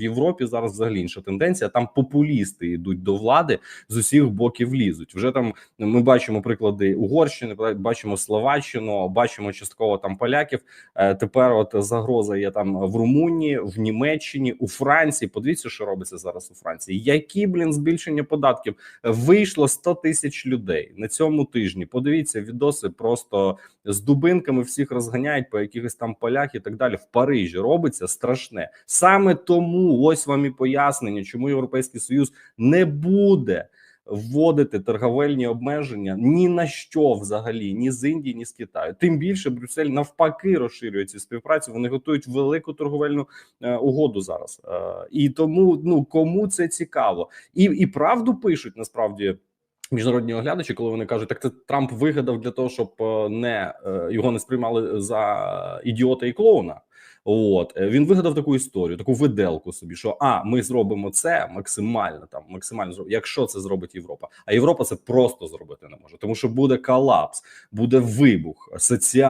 В Європі зараз взагалі інша тенденція. Там популісти йдуть до влади з усіх боків лізуть. Вже там ми бачимо приклади Угорщини, бачимо Словаччину, бачимо частково там поляків. Е, Тепер от загроза є там в Румунії, в Німеччині, у Франції. Подивіться, що робиться зараз у Франції. Які блін збільшення податків вийшло 100 тисяч людей на цьому тижні. Подивіться відоси просто з дубинками всіх розганяють по якихось там полях і так далі. В Парижі робиться страшне. Саме тому ось вам і пояснення, чому Європейський Союз не буде вводити торговельні обмеження ні на що взагалі, ні з Індії, ні з Китаю. Тим більше Брюссель навпаки розширює цю співпрацю. Вони готують велику торговельну е, угоду зараз. Е, і тому ну кому це цікаво, і, і правду пишуть насправді. Міжнародні оглядачі, коли вони кажуть, так це Трамп вигадав для того, щоб е, не е, його не сприймали за ідіота і клоуна. От е, він вигадав таку історію, таку виделку собі, що а ми зробимо це максимально там, максимально зробимо, якщо це зробить Європа. А Європа це просто зробити не може, тому що буде колапс, буде вибух, соціальний.